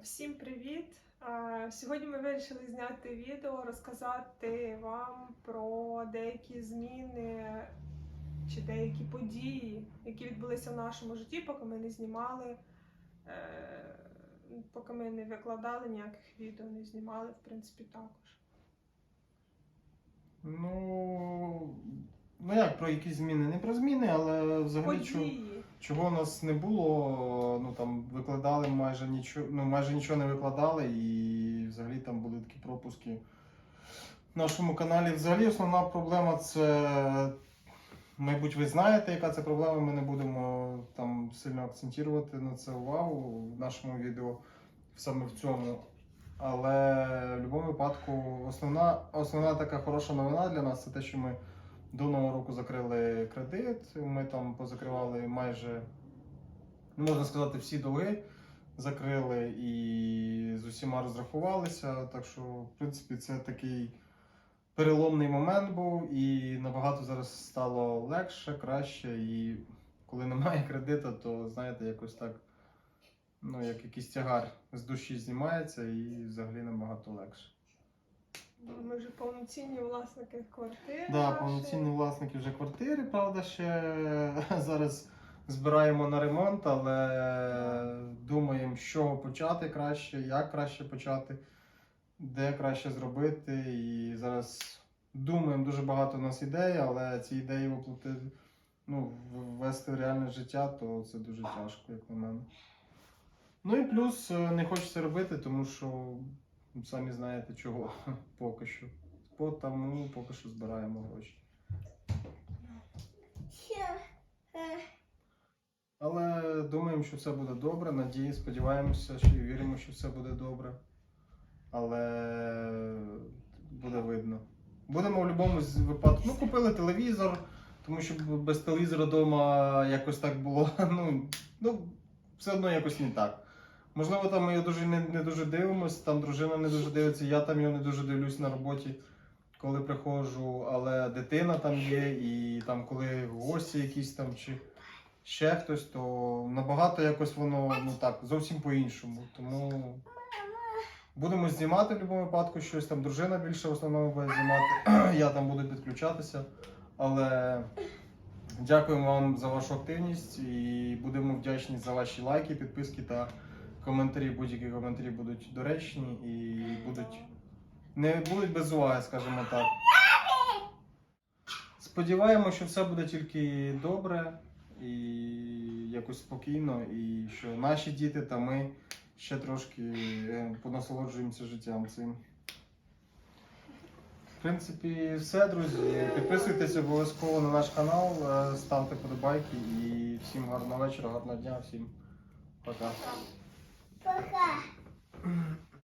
Всім привіт! Сьогодні ми вирішили зняти відео, розказати вам про деякі зміни чи деякі події, які відбулися в нашому житті, поки ми не знімали, е, поки ми не викладали ніяких відео, не знімали, в принципі, також. Ну, ну як про якісь зміни? Не про зміни, але взагалі Події. Чого у нас не було. Ну там викладали майже нічого, ну майже нічого не викладали, і взагалі там були такі пропуски. В нашому каналі взагалі основна проблема це. Мабуть, ви знаєте, яка це проблема. Ми не будемо там сильно акцентувати на це увагу в нашому відео саме в цьому. Але в будь-якому випадку основна, основна така хороша новина для нас це те, що ми до нового року закрили кредит. Ми там позакривали майже, ну, можна сказати, всі долги закрили і з усіма розрахувалися. Так що, в принципі, це такий переломний момент був, і набагато зараз стало легше, краще. І коли немає кредиту, то знаєте, якось так. Ну, як якийсь тягар з душі знімається і взагалі набагато легше. Ми вже повноцінні власники квартири. Да, повноцінні власники вже квартири, правда, ще зараз збираємо на ремонт, але думаємо, з чого почати краще, як краще почати, де краще зробити. І зараз думаємо, дуже багато у нас ідей, але ці ідеї воплотити, ну, ввести в реальне життя, то це дуже тяжко, як на мене. Ну і плюс е, не хочеться робити, тому що самі знаєте чого поки що. По тому поки що збираємо гроші. Але думаємо, що все буде добре. Надії, сподіваємося, що і віримо, що все буде добре. Але буде видно. Будемо в будь-якому випадку. Ну, купили телевізор, тому що без телевізора вдома якось так було. Ну, ну все одно якось не так. Можливо, там ми його дуже не, не дуже дивимося, там дружина не дуже дивиться, я там його не дуже дивлюсь на роботі, коли приходжу, але дитина там є, і там, коли гості якісь там чи ще хтось, то набагато якось воно ну так, зовсім по-іншому. Тому будемо знімати в будь-якому випадку щось там. Дружина більше в основному буде знімати, я там буду підключатися. Але дякуємо вам за вашу активність і будемо вдячні за ваші лайки, підписки та коментарі. Будь-які коментарі будуть доречні і будуть не будуть без уваги, скажімо так. Сподіваємося, що все буде тільки добре і якось спокійно, і що наші діти та ми ще трошки е, понасолоджуємося життям цим. В принципі, все, друзі. Підписуйтесь обов'язково на наш канал, е, ставте подобайки і всім гарного вечора, гарного дня, всім пока. Пока.